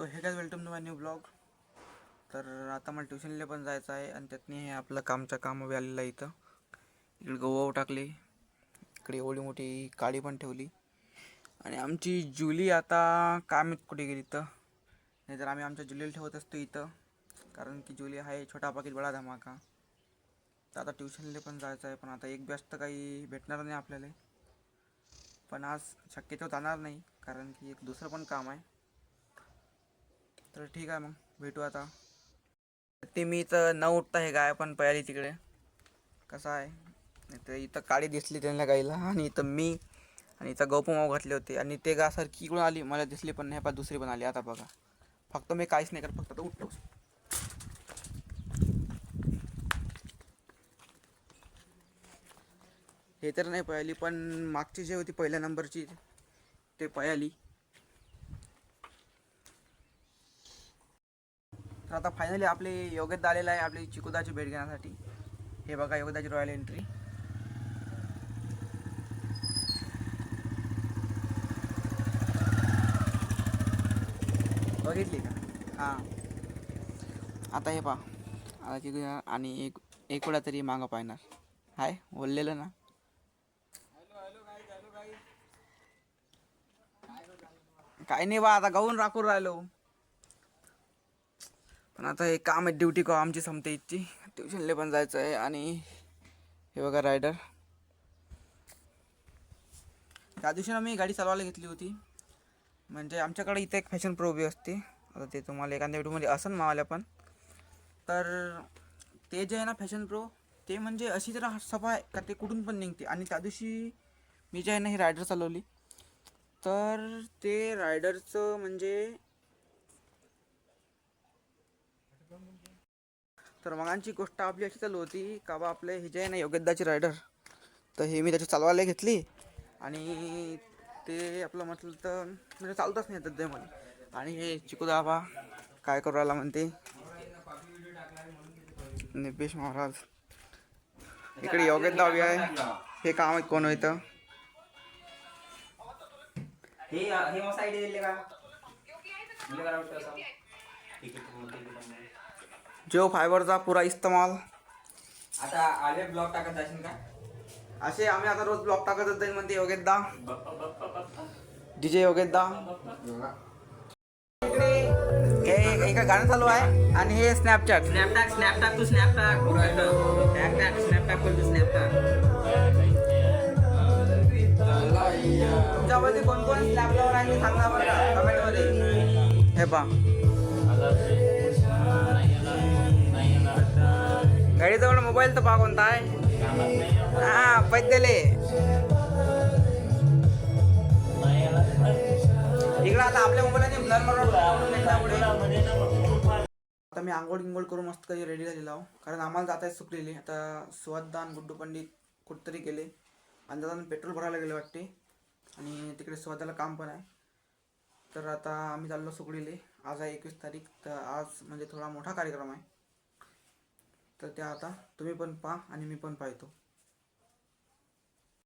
तो हे काय welcome to my new blog. तर आता मला ट्युशनला पण जायचं आहे आणि त्यातनी हे आपलं कामच्या काम बी आलेलं आहे इथं. इकडे गहू टाकली इकडे एवढी मोठी काळी पण ठेवली. आणि आमची जुली आता काम कुठे गेली इथं? नाहीतर आम्ही आमच्या जुलीला ठेवत असतो इथं. कारण की जुली आहे छोटा पाकिट बडा धमाका. तर आता ट्युशनला पण जायचं आहे पण आता एक व्यस्त काही भेटणार नाही आपल्याला. पण आज शक्यतो जाणार नाही कारण की एक दुसरं पण काम आहे. तर ठीक आहे मग. भेटू आता. ते मी तर न उठता हे गाय पण पळाली तिकडे. कसं आहे? तर इथं काळी दिसली त्यांना गाईला आणि इथं मी आणि इथं गौपमाव घातले होते. आणि ते गा सारखी इकडून आली मला दिसली पण नाही पा दुसरी पण आली. आता बघा. फक्त मी काहीच नाही करत फक्त आता उठतो हे तर नाही पळाली पण मागची जी होती पहिल्या नंबरची ते पळाली. तर आता फायनली आपले योगेत आलेलं आहे आपली चिकुदाची भेट घेण्यासाठी. हे बघा योगदाची रॉयल एंट्री बघितली का? हां. आता हे पहा. आता चिकू आणि एक एक वेळा तरी मागं पाहणार. हाय बोललेलं ना? काय नाही बा आता गाऊन राखून राहिलो. पण आता हे काम आहे ड्युटी का आमची संपते इथची ट्युशनला पण जायचं आहे आणि हे बघा रायडर त्या दिवशी ना गाडी चालवायला घेतली होती. म्हणजे आमच्याकडे इथे एक फॅशन प्रो बी असते. आता ते तुम्हाला एखाद्या व्हिडिओमध्ये असन मावाल्या पण. तर ते जे आहे ना फॅशन प्रो ते म्हणजे अशी जरा सफा आहे का ते कुठून पण निघते. आणि त्या दिवशी मी जे आहे ना ही रायडर चालवली. तर ते रायडरचं म्हणजे तर मगांची गोष्ट आपली अशी चालू होती का बा आपले हे जे आहे ना योग्यदाची रायडर तर हे मी त्याची चालवायला घेतली आणि ते आपलं म्हटलं तर म्हणजे चालतच नाही येतात ते मला आणि हे चिकूदा बा काय करू राहिला म्हणते? निपेश महाराज. इकडे योगेश बी आहे. हे काम आहे कोण होतं हे जिओ फायबरचा पुरा इस्तेमाल. आता आले ब्लॉग टाकत जाशील का? असे आम्ही आता रोज ब्लॉग टाकतच जाईल म्हणते योगेशदा डीजे योगेशदा हे एका गाणं चालू आहे आणि हे स्नॅपचॅट स्नॅप टाक स्नॅप टाक तू स्नॅप टाक टॅग टाक स्नॅप टाक बोल तू स्नॅप टाक तुमच्यामध्ये कोण कोण स्नॅपवर आहे सांगा बरं कमेंटमध्ये हे पा गाडीजवळ मोबाईल तर पहा कोणता आहे हा पैदले. इकडं आता आपल्या मोबाईलने ब्लर मारून आता मी आंघोळ गिंघोळ करून मस्त काही रेडी झालेलो आहो. कारण आम्हाला जाता येत सुकलेली आता सुवादान गुड्डू पंडित कुठतरी गेले. आणि जाताना पेट्रोल भरायला गेले वाटते. आणि तिकडे सुवादाला काम पण आहे. तर आता आम्ही चाललो सुकडीले आज आहे एकवीस तारीख. तर आज म्हणजे थोडा मोठा कार्यक्रम आहे. तर त्या आता तुम्ही पण पहा आणि मी पण पाहतो.